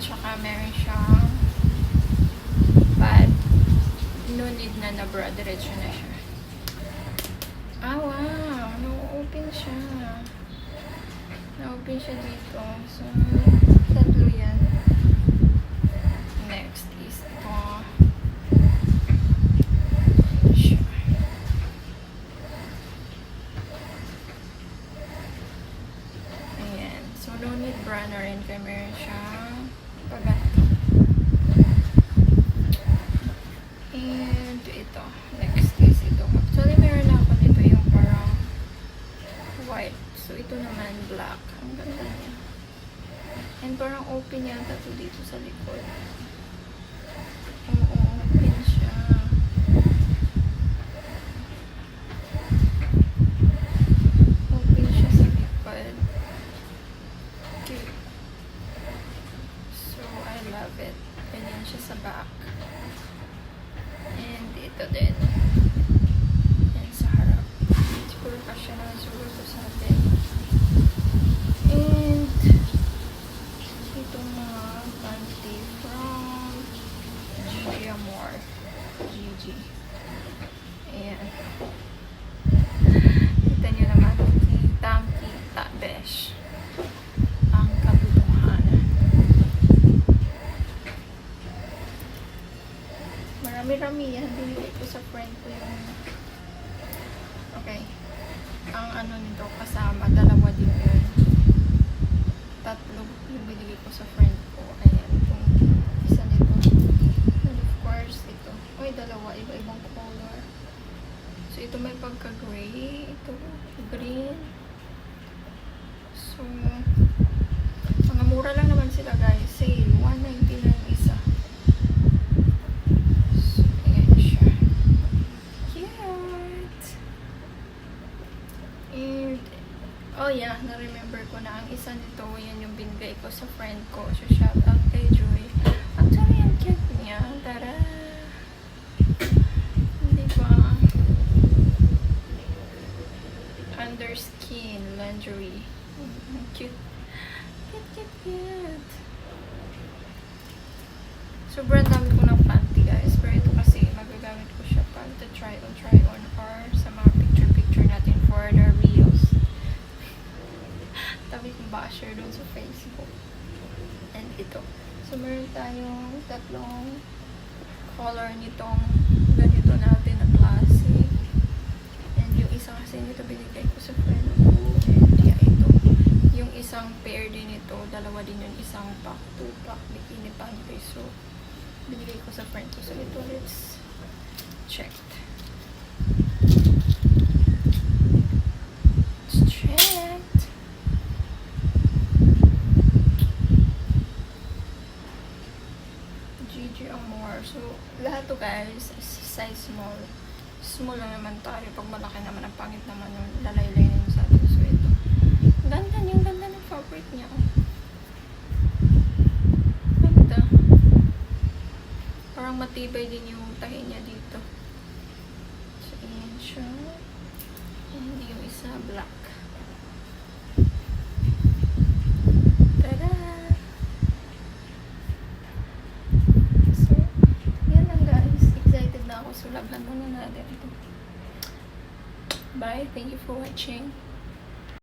Tsaka meron siyang pad. No need na na bra. Diretso na siya. Ah, wow. No-open siya. Na-open siya dito. So, tatlo yan. Next is ito. Ayan. So, no need bra na rin kaya meron siyang paganti. And ito. Next is ito. Actually, meron na ako nito yung parang white. So, ito naman black. Ang ganda niya. And parang open yata to dito sa likod. Oo, open siya. Open siya sa likod. Cute. So, I love it. Ganyan siya sa back. And ito din. Yan sa harap. Siguro kasya na siguro to sa atin. And ito mga panty from Gigi Amor. Gigi. Marami-rami yan. Binili ko sa friend ko yung... Okay. Ang ano nito kasama, dalawa din yun. Tatlo yung binili ko sa friend ko. Ayan, itong isa nito. And of course, ito. Uy, dalawa. Iba-ibang color. So, ito may pagka-gray. Ito, green. So, mga mura lang naman sila guys. Sale. 190 lang isa. So, ayan siya. Cute! And, oh yeah, na-remember na ang isa nito, yan yung binigay ko sa friend ko. So, shout out kay Joy. Actually, ang cute niya. Tara! Di ba? Underskin lingerie. Mm, Cute. Cute, cute, cute. Sobrang dami ko ng panty guys. Pero ito kasi magagamit ko siya pag to try on, try on or sa mga picture-picture natin for the reels. Tabi kong basher dun sa Facebook. And ito. So meron tayong tatlong color nitong ganito natin na klase. And yung isa kasi nito binigay ko sa friend ko. And yeah, ito. Yung isang pair din ito, dalawa din yung isang pack, two pack bikini panty. So, binigay ko sa friend ko. So, ito, let's check. Let's check. Gigi Amor. So, lahat to guys, size small. Small lang naman tayo. Pag malaki naman, ang pangit naman yung lalaylay yun sa atin. So, ito. Ganda yung ganda ng fabric niya. oh. Ganda. Parang matibay din yung tahi niya dito. So, ayan siya. And yung isa, black. Tada! So, yan lang guys. Excited na ako. So, labhan muna natin ito. Bye. Thank you for watching.